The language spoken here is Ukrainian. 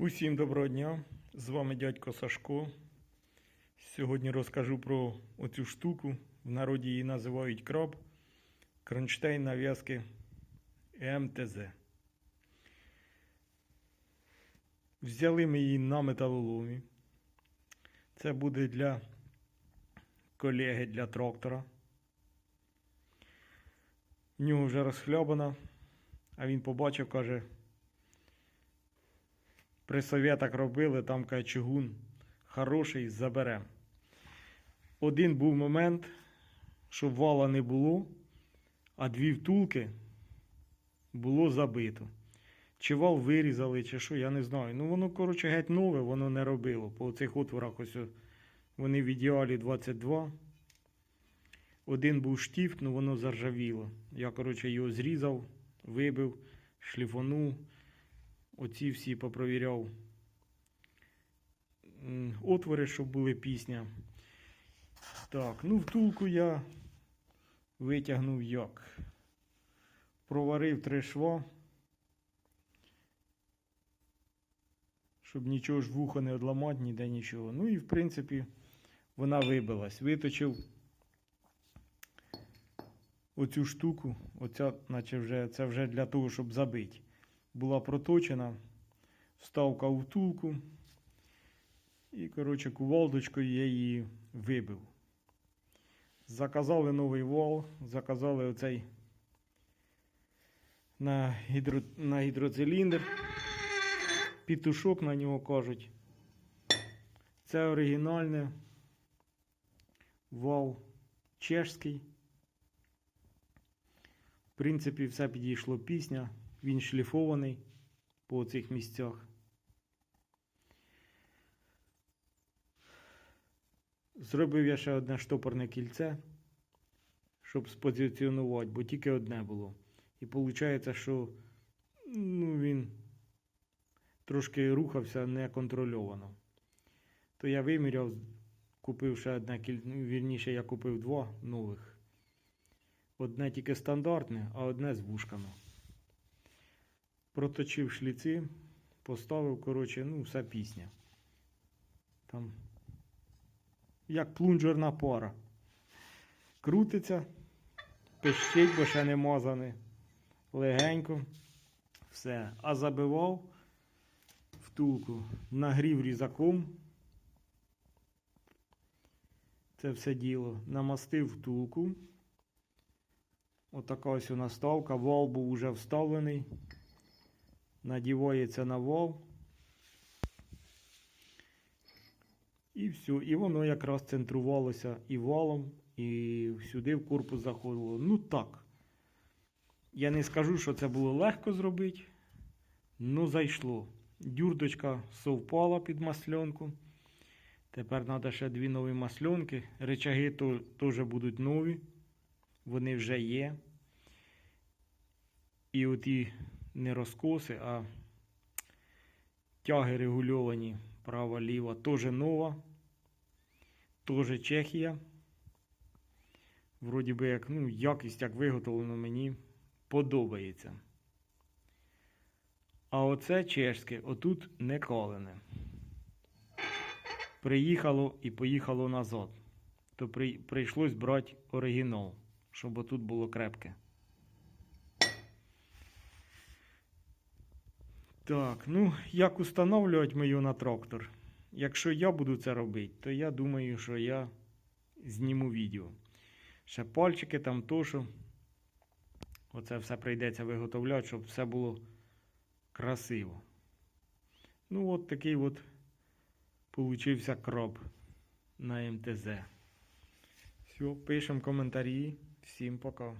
Усім доброго дня! З вами дядько Сашко. Сьогодні розкажу про оцю штуку. В народі її називають краб. Кронштейн нав'язки МТЗ. Взяли ми її на металоломі. Це буде для колеги для трактора. В нього вже розхлябана, а він побачив, каже, при совєтах робили, там каже, чугун хороший, заберем. Один був момент, що вала не було, а дві втулки було забито. Чи вал вирізали, чи що, я не знаю. Ну воно, коротше, геть нове, воно не робило. По цих отворах ось вони в ідеалі 22. Один був штіфт, ну воно заржавіло. Я, коротше, його зрізав, вибив, шліфонув. Оці всі попровіряв отвори, щоб були пісня. Так, ну втулку я витягнув як. Проварив три шва. Щоб нічого ж вуха не одламати, ніде нічого. Ну і в принципі вона вибилась. Виточив оцю штуку, оця, наче вже, це вже для того, щоб забити. Була проточена, вставка у втулку. І, коротше, кувалдочкою я її вибив. Заказали новий вал, заказали оцей на, гідро, на гідроциліндр. Пітушок на нього кажуть. Це оригінальне вал чешський. В принципі, все підійшло пісня. Він шліфований по цих місцях. Зробив я ще одне штопорне кільце, щоб спозиціонувати, бо тільки одне було. І виходить, що ну, він трошки рухався неконтрольовано. То я виміряв, купив ще одне кільце, ну, вірніше, я купив два нових. Одне тільки стандартне, а одне з вушками. Проточив шліци, поставив, коротше, ну, вся пісня. Там як плунжерна пара. Крутиться, пищить, бо ще не мазане. Легенько. Все. А забивав втулку, нагрів різаком. Це все діло. Намастив втулку. Отака ось у наставка. Вал був уже вставлений. Надівається на вал. І все. І воно якраз центрувалося і валом, і сюди в корпус заходило. Ну так. Я не скажу, що це було легко зробити. Ну, зайшло. Дюрдочка совпала під масленку. Тепер треба ще дві нові масленки. Речаги теж будуть нові. Вони вже є. І оті не розкоси, а тяги регульовані права, ліва, теж нова. Теж Чехія. Вроді би як, ну, якість як виготовлено мені подобається. А оце чешське, отут не калене. Приїхало і поїхало назад. То при, прийшлось брати оригінал, щоб отут було крепке. Так, ну як установлювати мою на трактор? Якщо я буду це робити, то я думаю, що я зніму відео. Ще пальчики там то, що оце все прийдеться виготовляти, щоб все було красиво. Ну, от такий от получився краб на МТЗ. Все, пишемо коментарі. Всім пока.